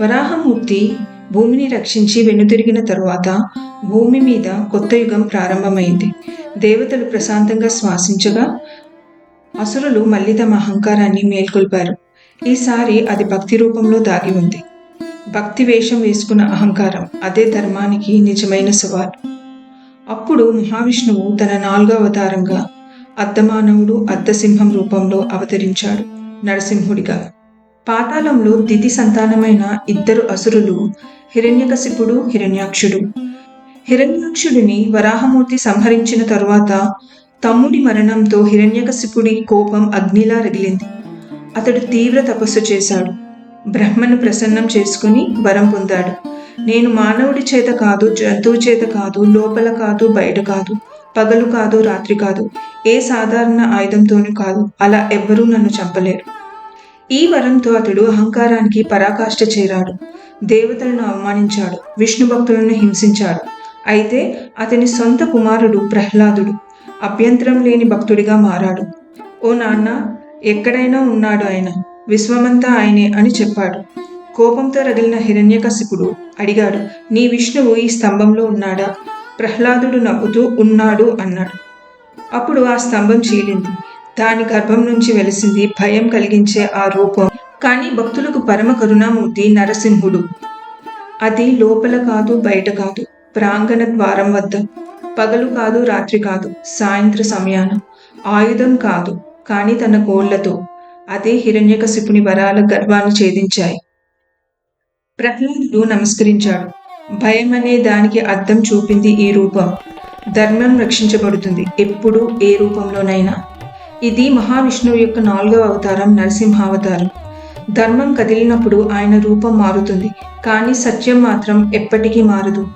వరాహమూర్తి భూమిని రక్షించి వెనుతిరిగిన తరువాత భూమి మీద కొత్త యుగం ప్రారంభమైంది. దేవతలు ప్రశాంతంగా శ్వాసించగా అసురులు మళ్ళీ తమ అహంకారాన్ని మేల్కొల్పారు. ఈసారి అది భక్తి రూపంలో దాగి ఉంది. భక్తి వేషం వేసుకున్న అహంకారం అదే ధర్మానికి నిజమైన సవాలు. అప్పుడు మహావిష్ణువు తన నాలుగో అవతారంగా అర్ధమానవుడు అర్ధసింహం రూపంలో అవతరించాడు నరసింహుడిగా. పాతాళంలో దితి సంతానమైన ఇద్దరు అసురులు హిరణ్యకశిపుడు హిరణ్యాక్షుడు. హిరణ్యాక్షుడిని వరాహమూర్తి సంహరించిన తరువాత తమ్ముడి మరణంతో హిరణ్యకశిపుడి కోపం అగ్నిలా రగిలింది. అతడు తీవ్ర తపస్సు చేశాడు. బ్రహ్మను ప్రసన్నం చేసుకుని వరం పొందాడు. నేను మానవుడి చేత కాదు జంతువు చేత కాదు లోపల కాదు బయట కాదు పగలు కాదు రాత్రి కాదు ఏ సాధారణ ఆయుధంతోనూ కాదు అలా ఎవ్వరూ నన్ను చంపలేరు. ఈ వరంతో అతడు అహంకారానికి పరాకాష్ఠ చేరాడు. దేవతలను అవమానించాడు. విష్ణు భక్తులను హింసించాడు. అయితే అతని సొంత కుమారుడు ప్రహ్లాదుడు అభ్యంతరం లేని భక్తుడిగా మారాడు. ఓ నాన్న ఎక్కడైనా ఉన్నాడు ఆయన. విశ్వమంతా ఆయనే అని చెప్పాడు. కోపంతో రగిలిన హిరణ్యకశిపుడు అడిగాడు నీ విష్ణువు ఈ స్తంభంలో ఉన్నాడా? ప్రహ్లాదుడు నవ్వుతూ ఉన్నాడు అన్నాడు. అప్పుడు ఆ స్తంభం చీలింది. దాని గర్భం నుంచి వెలిసింది భయం కలిగించే ఆ రూపం. కానీ భక్తులకు పరమ కరుణామూర్తి నరసింహుడు. అది లోపల కాదు బయట కాదు. ప్రాంగణ ద్వారం వద్ద. పగలు కాదు రాత్రి కాదు సాయంత్ర సమయాన. ఆయుధం కాదు కానీ తన కోళ్ళతో. అదే హిరణ్యకశిపుని వరాల గర్వాన్ని ఛేదించాయి. ప్రహ్లాదుడు నమస్కరించాడు. భయం అనే దానికి అర్థం చూపింది ఈ రూపం. ధర్మం రక్షించబడుతుంది. ఎప్పుడు ఏ రూపంలోనైనా. ఇది మహావిష్ణువు యొక్క నాలుగవ అవతారం నరసింహావతారం. ధర్మం కదిలినప్పుడు ఆయన రూపం మారుతుంది కానీ సత్యం మాత్రం ఎప్పటికీ మారదు.